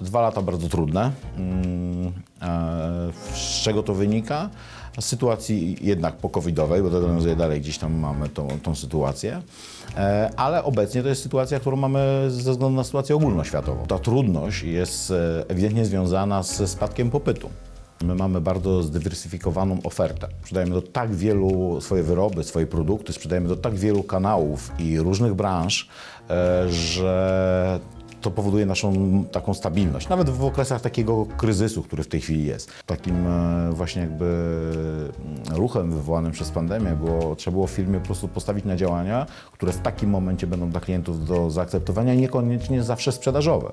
Dwa lata bardzo trudne. Mm, e, Z czego to wynika? Z sytuacji jednak pokowidowej, bo to nawiązuje dalej, gdzieś tam mamy tą, tą sytuację, E, ale obecnie to jest sytuacja, którą mamy ze względu na sytuację ogólnoświatową. Ta trudność jest e, ewidentnie związana ze spadkiem popytu. My mamy bardzo zdywersyfikowaną ofertę. Sprzedajemy do tak wielu swoje wyroby, swoje produkty, sprzedajemy do tak wielu kanałów i różnych branż, że powoduje naszą taką stabilność, nawet w okresach takiego kryzysu, który w tej chwili jest. Takim e, właśnie jakby mm, ruchem wywołanym przez pandemię było, trzeba było firmie po prostu postawić na działania, które w takim momencie będą dla klientów do zaakceptowania niekoniecznie zawsze sprzedażowe.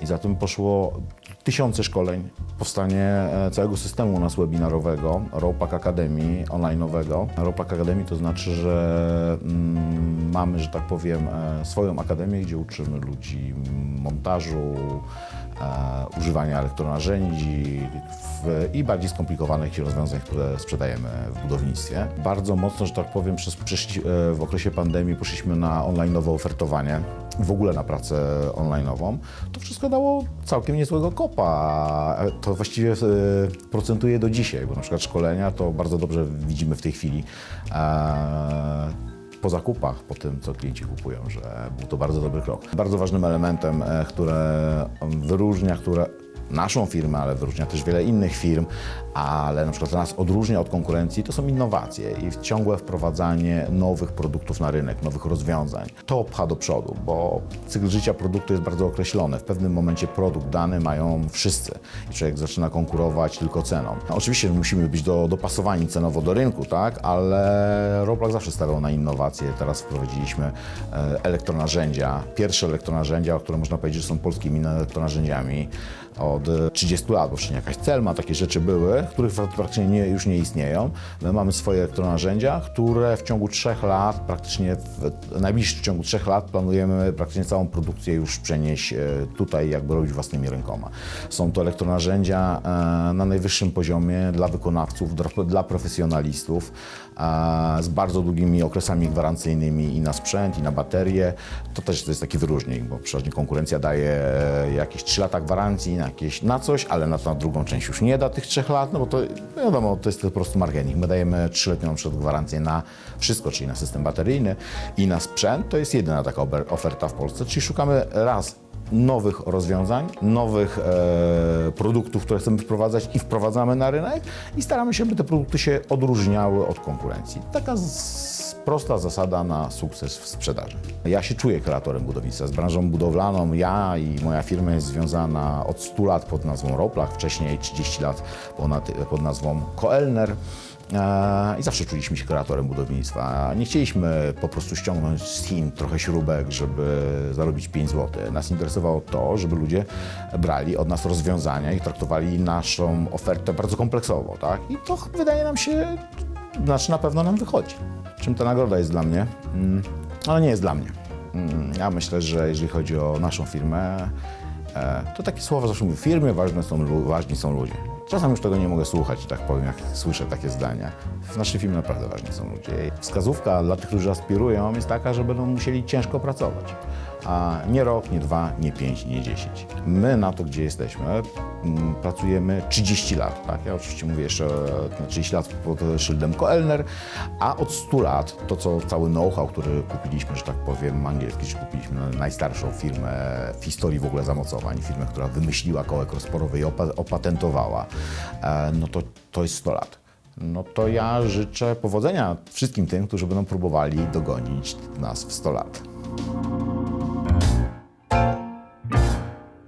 I za tym poszło tysiące szkoleń, powstanie e, całego systemu u nas webinarowego, Ropak Academy, online'owego. Ropak Academy to znaczy, że mm, mamy, że tak powiem, e, swoją akademię, gdzie uczymy ludzi montażu, używania elektronarzędzi i bardziej skomplikowanych rozwiązań, które sprzedajemy w budownictwie. Bardzo mocno, że tak powiem, przez, e, w okresie pandemii poszliśmy na online'owe ofertowanie, w ogóle na pracę online'ową. To wszystko dało całkiem niezłego kopa. E, To właściwie e, procentuje do dzisiaj, bo na przykład szkolenia to bardzo dobrze widzimy w tej chwili e, po zakupach, po tym, co klienci kupują, że był to bardzo dobry krok. Bardzo ważnym elementem, e, które wyróżnia, które naszą firmę, ale wyróżnia też wiele innych firm, ale na przykład nas odróżnia od konkurencji, to są innowacje i ciągłe wprowadzanie nowych produktów na rynek, nowych rozwiązań. To pcha do przodu, bo cykl życia produktu jest bardzo określony. W pewnym momencie produkt dany mają wszyscy i człowiek zaczyna konkurować tylko ceną. No, oczywiście musimy być do, dopasowani cenowo do rynku, tak, ale Roblak zawsze stawiał na innowacje. Teraz wprowadziliśmy e, elektronarzędzia, pierwsze elektronarzędzia, które można powiedzieć, że są polskimi elektronarzędziami od e, 30 lat, bo wcześniej jakaś celma, takie rzeczy były, których praktycznie nie, już nie istnieją. My mamy swoje elektronarzędzia, które w ciągu trzech lat, praktycznie w, ciągu trzech lat planujemy praktycznie całą produkcję już przenieść e, tutaj, jakby robić własnymi rękoma. Są to elektronarzędzia e, na najwyższym poziomie dla wykonawców, dla, profesjonalistów, e, z bardzo długimi okresami gwarancyjnymi i na sprzęt, i na baterie. To też to jest taki wyróżnik, bo przeważnie konkurencja daje e, jakieś 3 lata gwarancji na, jakieś, na coś, ale na, na drugą część już nie da tych 3 lat, no bo to no wiadomo, to jest po prostu marketing. My dajemy 3-letnią na przykład gwarancję na wszystko, czyli na system bateryjny i na sprzęt. To jest jedyna taka oferta w Polsce, czyli szukamy raz nowych rozwiązań, nowych e, produktów, które chcemy wprowadzać i wprowadzamy na rynek i staramy się, by te produkty się odróżniały od konkurencji. Taka z, prosta zasada na sukces w sprzedaży. Ja się czuję kreatorem budownictwa. Z branżą budowlaną ja i moja firma jest związana od 100 lat pod nazwą Roplach, wcześniej 30 lat ponad, pod nazwą Koelner. E, I zawsze czuliśmy się kreatorem budownictwa. Nie chcieliśmy po prostu ściągnąć z Chin trochę śrubek, żeby zarobić 5 zł. Nas interesowało to, żeby ludzie brali od nas rozwiązania i traktowali naszą ofertę bardzo kompleksowo. Tak? I to wydaje nam się, znaczy na pewno nam wychodzi. Czym ta nagroda jest dla mnie? Mm, ale nie jest dla mnie. Mm, Ja myślę, że jeżeli chodzi o naszą firmę, e, to takie słowa zawsze mówię, firmy ważne są, ważni są ludzie. Czasem już tego nie mogę słuchać, tak powiem, jak słyszę takie zdania. W naszej firmie naprawdę ważni są ludzie. Wskazówka dla tych, którzy aspirują jest taka, że będą musieli ciężko pracować. A nie rok, nie dwa, nie pięć, nie dziesięć. My na to, gdzie jesteśmy, mm, pracujemy 30 lat. Tak? Ja oczywiście mówię jeszcze e, na 30 lat pod szyldem Koelner, a od 100 lat to, co cały know-how, który kupiliśmy, że tak powiem, angielski, czy kupiliśmy najstarszą firmę w historii w ogóle zamocowań, firmę, która wymyśliła kołek rozporowy i opa- opatentowała, e, no to, to jest 100 lat. No to ja życzę powodzenia wszystkim tym, którzy będą próbowali dogonić nas w 100 lat.